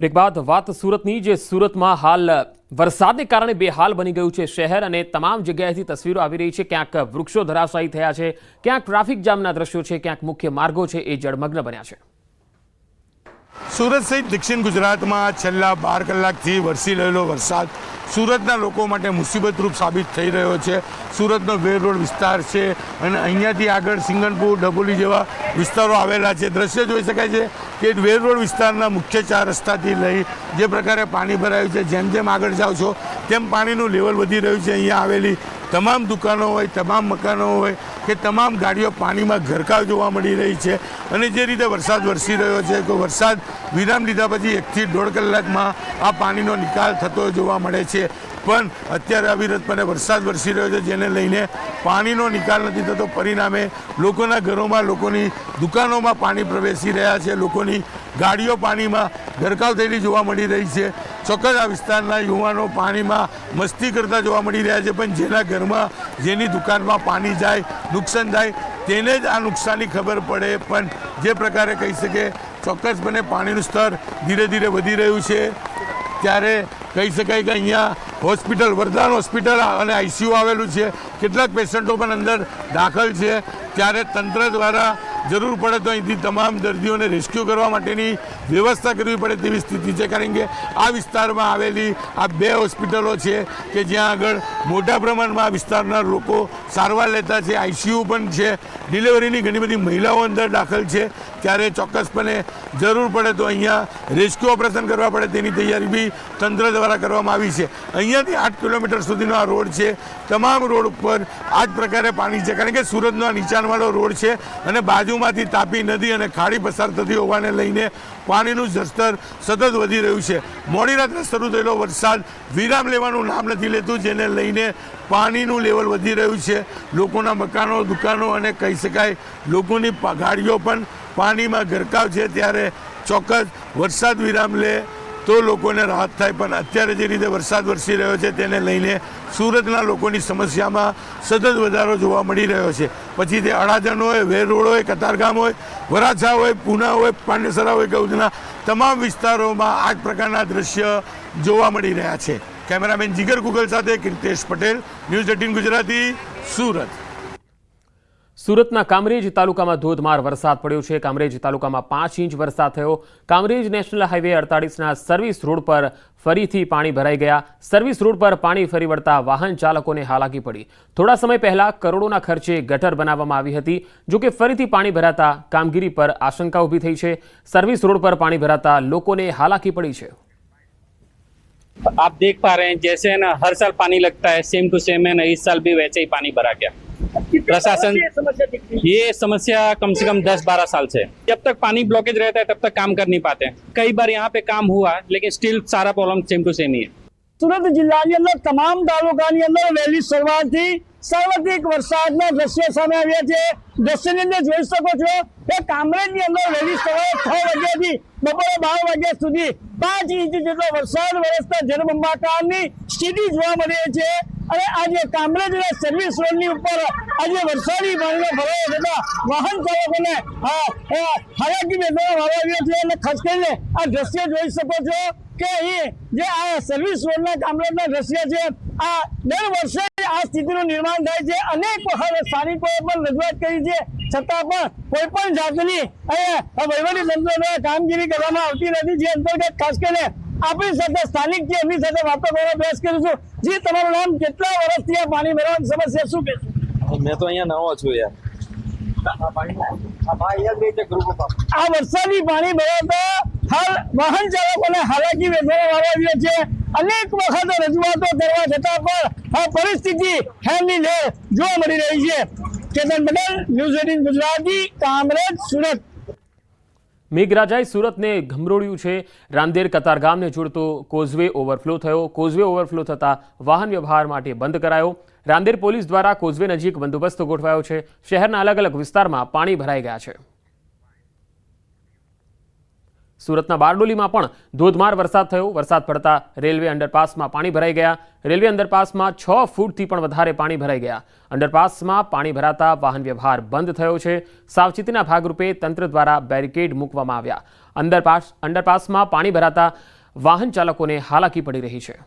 Break બાદ વાત સુરતની જે સુરતમાં હાલ વરસાદને કારણે બેહાલ બની ગયું છે શહેર અને તમામ જગ્યાએથી તસવીરો આવી રહી છે. ક્યાંક વૃક્ષો ધરાશાયી થયા છે, ક્યાંક ટ્રાફિક જામના દ્રશ્યો છે, ક્યાંક મુખ્ય માર્ગો છે એ જળમગ્ન બન્યા છે. સુરત સહિત દક્ષિણ ગુજરાતમાં છેલ્લા બાર કલાકથી વરસી રહેલો વરસાદ સુરતના લોકો માટે મુસીબતરૂપ સાબિત થઈ રહ્યો છે. સુરતનો વેર રોડ વિસ્તાર છે અને અહીંયાથી આગળ સિંગણપુર ડબોલી જેવા વિસ્તારો આવેલા છે. દ્રશ્ય જોઈ શકાય છે કે વેર રોડ વિસ્તારના મુખ્ય ચાર રસ્તાથી લઈ જે પ્રકારે પાણી ભરાયું છે, જેમ જેમ આગળ જાઓ છો તેમ પાણીનું લેવલ વધી રહ્યું છે? અહીંયા આવેલી તમામ દુકાનો હોય, તમામ મકાનો હોય, કે તમામ ગાડીઓ પાણીમાં ગરકાવ જોવા મળી રહી છે. અને જે રીતે વરસાદ વરસી રહ્યો છે કે વરસાદ વિરામ લીધા પછી એકથી દોઢ કલાકમાં આ પાણીનો નિકાલ થતો જોવા મળે છે. પણ અત્યારે અવિરતપણે વરસાદ વરસી રહ્યો છે, જેને લઈને પાણીનો નિકાલ નથી થતો. પરિણામે લોકોના ઘરોમાં, લોકોની દુકાનોમાં પાણી પ્રવેશી રહ્યા છે. લોકોની ગાડીઓ પાણીમાં ગરકાવ થયેલી જોવા મળી રહી છે. ચોક્કસ આ વિસ્તારના યુવાનો પાણીમાં મસ્તી કરતા જોવા મળી રહ્યા છે, પણ જેના ઘરમાં, જેની દુકાનમાં પાણી જાય, નુકસાન થાય તેને જ આ નુકસાનની ખબર પડે. પણ જે પ્રકારે કહી શકે ચોક્કસપણે પાણીનું સ્તર ધીરે ધીરે વધી રહ્યું છે. ત્યારે કહી શકાય કે અહીંયા હોસ્પિટલ, વરદાન હોસ્પિટલ અને આઈસીયુ આવેલું છે. કેટલાક પેશન્ટો પણ અંદર દાખલ છે. ત્યારે તંત્ર દ્વારા જરૂર પડે તો અહીંથી તમામ દર્દીઓને રેસ્ક્યુ કરવા માટેની વ્યવસ્થા કરવી પડે તેવી સ્થિતિ છે. કારણ કે આ વિસ્તારમાં આવેલી આ બે હોસ્પિટલો છે કે જ્યાં આગળ મોટા પ્રમાણમાં આ વિસ્તારના લોકો સારવાર લેતા છે. આઈસીયુ પણ છે. ડિલિવરીની ઘણી બધી મહિલાઓ અંદર દાખલ છે. ત્યારે ચોક્કસપણે જરૂર પડે તો અહીંયા રેસ્ક્યુ ઓપરેશન કરવા પડે તેની તૈયારી બી તંત્ર દ્વારા કરવામાં આવી છે. અહીંયાથી આઠ કિલોમીટર સુધીનો આ રોડ છે. તમામ રોડ ઉપર આ જ પ્રકારે પાણી છે. કારણ કે સુરતનો આ નીચાણવાળો રોડ છે અને બાજુમાંથી તાપી નદી અને ખાડી પસાર થતી હોવાને લઈને પાણીનું જળસ્તર સતત વધી રહ્યું છે. મોડી રાત્રે શરૂ થયેલો વરસાદ વિરામ લેવાનું નામ નથી લેતું, જેને લઈને પાણીનું લેવલ વધી રહ્યું છે. લોકોના મકાનો, દુકાનો અને કહી શકાય લોકોની ગાડીઓ પણ પાણીમાં ગરકાવ છે. ત્યારે ચોક્કસ વરસાદ વિરામ લે તો લોકોને રાહત થાય, પણ અત્યારે જે રીતે વરસાદ વરસી રહ્યો છે તેને લઈને સુરતના લોકોની સમસ્યામાં સતત વધારો જોવા મળી રહ્યો છે. પછી તે અડાજણ હોય, વેર રોડ હોય, કતારગામ હોય, વરાછા હોય, પૂના હોય, પાંડેસરા હોય કે તમામ વિસ્તારોમાં આ પ્રકારના દ્રશ્ય જોવા મળી રહ્યા છે. કેમેરામેન જીગર ગુગલ સાથે કીર્તેશ પટેલ, ન્યૂઝ એટીન ગુજરાતી, સુરત. સુરતના કામરેજ તાલુકામાં ધોધમાર વરસાદ પડ્યો છે કામરેજ તાલુકામાં પાંચ ઇંચ વરસાદ થયો કામરેજ નેશનલ હાઈવે અડતાળીસના સર્વિસ રોડ પર ફરીથી પાણી ભરાઈ ગયા સર્વિસ રોડ પર પાણી ફરી વળતા વાહન ચાલકોને હાલાકી પડી થોડા સમય પહેલા કરોડોના ખર્ચે ગટર બનાવવામાં આવી હતી જો કે ફરીથી પાણી ભરાતા કામગીરી પર આશંકા ઊભી થઈ છે સર્વિસ રોડ પર પાણી ભરાતા લોકોને હાલાકી પડી છે आप देख पा रहे हैं जैसे है ना हर साल पानी लगता है सेम टू सेम है ना इस साल भी वैसे ही पानी भरा गया प्रशासन ये समस्या कम से कम 10-12 साल से है। जब तक पानी ब्लॉकेज रहता है तब तक काम कर नहीं पाते हैं कई बार यहाँ पे काम हुआ लेकिन स्टिल सारा प्रॉब्लम सेम टू सेम ही है સુરત જિલ્લાની અંદર તમામ તાલુકાની અંદર વહેલી શરૂઆતથી સાર્વત્રિક વરસાદના દ્રશ્યો સામે આવ્યા છે દ્રશ્યની અંદર જોઈ શકો છો કે કામરેજની અંદર વહેલી સવારે છ વાગ્યાથી બપોરે બાર વાગ્યા સુધી પાંચ ઇંચ જેટલો વરસાદ વરસતા જળબંબાકારની સ્થિતિ જોવા મળી રહી છે અને આજે કામરેજના સર્વિસ રોડની ઉપર આજે વરસાદી પાણીનો ભરાવો થતા વાહન ચાલકોને હાલાકી વારો આવ્યો છે અને ખાસ કરીને આ દ્રશ્ય જોઈ શકો છો કે અહીં જે આ સર્વિસ રોડના કામરેજના દ્રશ્ય છે, આ દર વર્ષે આ સ્થિતિનું નિર્માણ થાય છે. અનેક વખત સ્થાનિકોએ પણ રજૂઆત કરી છે, છતાં પણ કોઈ પણ જાતની વહીવટી તંત્ર દ્વારા કામગીરી કરવામાં આવતી નથી, જે અંતર્ગત ખાસ કરીને આપણી સાથે સ્થાનિક છે એમની સાથે વાતો કરવાનો પ્રયાસ કરીશું જી તમારું નામ કેટલા વર્ષથી આ પાણી ભરવાની સમસ્યા શું કે મેં તો અહીંયા નવો છું યાર. આ વરસાદી પાણી ભરાતા હાલ વાહન ચાલકોને હાલાકી વેઠવાનો વારો આવ્યો છે. અનેક વખત રજૂઆતો કરવા છતાં પણ આ પરિસ્થિતિ હેમની લે જોવા મળી રહી છે. Ketan Patel news eighteen Gujarati Kamrej Surat. મેઘરાજાએ સુરતને ઘમરોળ્યું છે. રાંદેર કતારગામને જોડતો કોઝવે ઓવરફ્લો થયો. કોઝવે ઓવરફ્લો થતાં વાહન વ્યવહાર માટે બંધ કરાયો. રાંદેર પોલીસ દ્વારા કોઝવે નજીક બંદોબસ્ત ગોઠવાયો છે. શહેરના અલગ અલગ વિસ્તારમાં પાણી ભરાઈ ગયા છે. સુરતના બારડોલીમાં પણ ધોધમાર વરસાદ થયો. વરસાદ પડતા રેલવે અંડરપાસમાં પાણી ભરાઈ ગયા. રેલવે અંડરપાસમાં છ ફૂટથી પણ વધારે પાણી ભરાઈ ગયા. અંડરપાસમાં પાણી ભરાતા વાહન વ્યવહાર બંધ થયો છે. સાવચેતીના ભાગરૂપે તંત્ર દ્વારા બેરિકેડ મૂકવામાં આવ્યા. અંડરપાસ, અંડરપાસમાં પાણી ભરાતા વાહન ચાલકોને હાલાકી પડી રહી છે.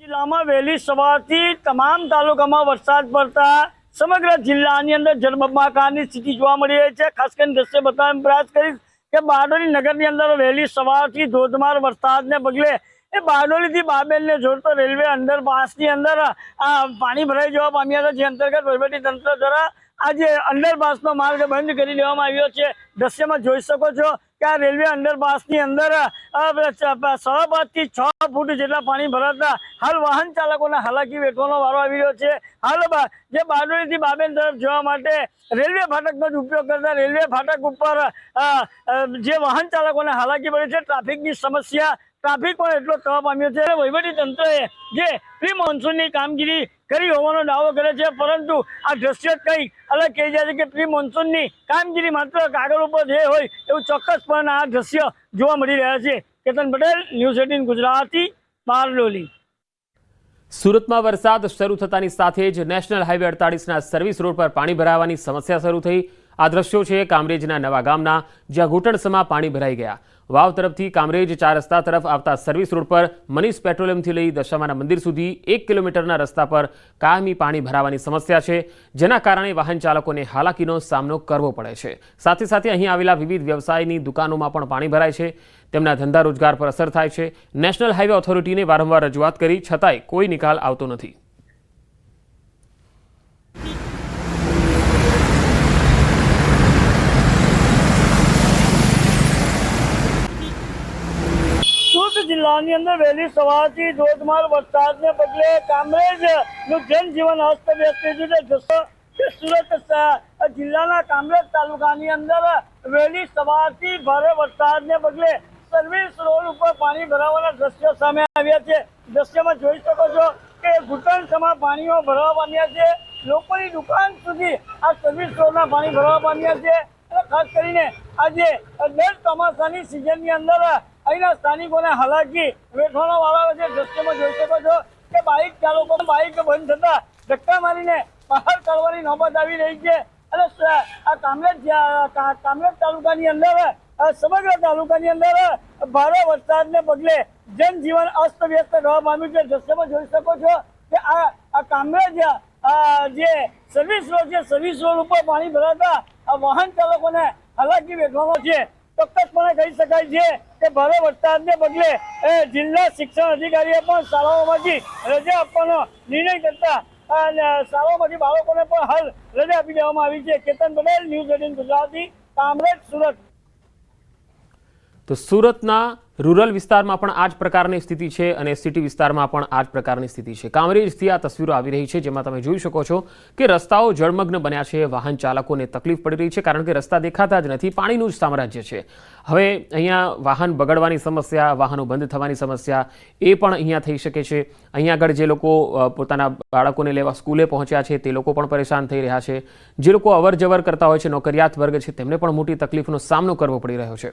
જિલ્લામાં વહેલી સવારથી તમામ તાલુકામાં વરસાદ પડતા સમગ્ર જિલ્લાની અંદર જળબંબાકારની સ્થિતિ જોવા મળી રહી છે. ખાસ કરીને દ્રશ્ય બતાવવાનો પ્રયાસ કરીશ કે બારડોલી નગરની અંદર વહેલી સવારથી ધોધમાર વરસાદને પગલે એ બારડોલીથી બાબેલને જોડતો રેલવે અંડરપાસની અંદર આ પાણી ભરાઈ જવા પામ્યા હતા. જે અંતર્ગત તંત્ર દ્વારા આજે અંડરપાસનો માર્ગ બંધ કરી દેવામાં આવ્યો છે. દ્રશ્યમાં જોઈ શકો છો કે આ રેલવે અંડરપાસની અંદર સવા પાંચથી છ ફૂટ જેટલા પાણી ભરાતા હાલ વાહન ચાલકોને હાલાકી વેઠવાનો વારો આવી રહ્યો છે. હાલ જે બારડોલીથી બાબેન તરફ જવા માટે રેલવે ફાટકનો જ ઉપયોગ કરતા રેલવે ફાટક ઉપર જે વાહન ચાલકોને હાલાકી પડે છે, ટ્રાફિકની સમસ્યા ટ્રાફિક પણ એટલો તપ પામ્યો છે. વહીવટી તંત્રએ જે પ્રી મોન્સૂનની કામગીરી કરી હોવાનો દાવો કરે છે, પરંતુ આ દ્રશ્ય કંઈક અલગ કહી જાય છે કે પ્રી મોન્સૂનની કામગીરી માત્ર કાગળ ઉપર જે હોય એવું ચોક્કસપણે આ દ્રશ્ય જોવા મળી રહ્યા છે. Ketan Patel, news eighteen Gujarati, Bardoli. સુરતમાં વરસાદ શરૂ થતાની સાથે જ નેશનલ હાઈવે અડતાળીસના સર્વિસ રોડ પર પાણી ભરાવાની સમસ્યા શરૂ થઈ. આ દ્રશ્યો છે કામરેજના નવા ગામના, જ્યાં ઘૂંટણસમાં પાણી ભરાઈ ગયા. વાવ તરફથી કામરેજ ચાર રસ્તા તરફ આવતા સર્વિસ રોડ પર મનીષ પેટ્રોલિયમથી લઈ દશામાના મંદિર સુધી એક કિલોમીટરના રસ્તા પર કાયમી પાણી ભરાવાની સમસ્યા છે, જેના કારણે વાહન ચાલકોને હાલાકીનો સામનો કરવો પડે છે. સાથે સાથે અહીં આવેલા વિવિધ વ્યવસાયની દુકાનોમાં પણ પાણી ભરાય છે. તેમના ધંધા રોજગાર પર અસર થાય છે. નેશનલ હાઈવે ઓથોરિટીને વારંવાર રજૂઆત કરી, છતાંય કોઈ નિકાલ આવતો નથી સુરત જિલ્લાની અંદર વહેલી સવારથી ધોધમાર વરસાદને પગલે કામરેજનું જનજીવન અસ્તવ્યસ્ત થઈ ગયું છે. કે સુરત જિલ્લાના કામરેજ તાલુકાની અંદર વહેલી સવારથી ભારે વરસાદને પગલે સર્વિસ રોડ ઉપર પાણી ભરાવાના દ્રશ્યો સામે આવ્યા છે. દ્રશ્યમાં જોઈ શકો છો કે ઘૂંટણ સમા પાણીઓ ભરવા પામ્યા છે. લોકોની દુકાન સુધી આ સર્વિસ રોડના પાણી ભરવા પામ્યા છે. ખાસ કરીને આજે દર ચોમાસાની સિઝનની અંદર અહીંના સ્થાનિકોને હાલાકી. વેઠવાનો વાળા છે, દ્રશ્યમાં જોઈ શકો છો કે બાઇક ચાલકો, બાઇક બંધ થતા ધક્કા મારીને બહાર કાઢવાની નોબત આવી રહી છે. અને આ કામરેજ કામરેજ તાલુકાની અંદર સમગ્ર તાલુકાની અંદર ભારે વરસાદને પગલે જનજીવન અસ્તવ્યસ્ત થવા પામ્યું છે. દ્રશ્યમાં જોઈ શકો છો કે આ કામરેજ જે સર્વિસ રોડ છે સર્વિસ રોડ ઉપર પાણી ભરાતા વાહન ચાલકોને હાલાકી વેઠવાનો છે. ચોક્કસપણે કહી શકાય છે કે ભારે વરસાદને પગલે જિલ્લા શિક્ષણ અધિકારીએ પણ શાળાઓમાંથી રજા આપવાનો નિર્ણય કરતા અને શાળાઓમાંથી બાળકોને પણ હાલ રજા આપી દેવામાં આવી છે. Ketan Patel, news eighteen Gujarati, Kamrej, Surat. તો સુરતના રૂરલ વિસ્તારમાં પણ આ જ પ્રકારની સ્થિતિ છે અને સિટી વિસ્તારમાં પણ આ જ પ્રકારની સ્થિતિ છે. કામરેજથી આ તસવીરો આવી રહી છે, જેમાં તમે જોઈ શકો છો કે રસ્તાઓ જળમગ્ન બન્યા છે, વાહન ચાલકોને તકલીફ પડી રહી છે, કારણ કે રસ્તા દેખાતા જ નથી, પાણીનું જ સામ્રાજ્ય છે. હવે અહીંયા વાહન બગડવાની સમસ્યા, વાહનો બંધ થવાની સમસ્યા, એ પણ અહીંયા થઈ શકે છે. અહીંયા આગળ જે લોકો પોતાના બાળકોને લેવા સ્કૂલે પહોંચ્યા છે, તે લોકો પણ પરેશાન થઈ રહ્યા છે. જે લોકો અવર જવર કરતા હોય છે, નોકરિયાત વર્ગ છે, તેમને પણ મોટી તકલીફનો સામનો કરવો પડી રહ્યો છે.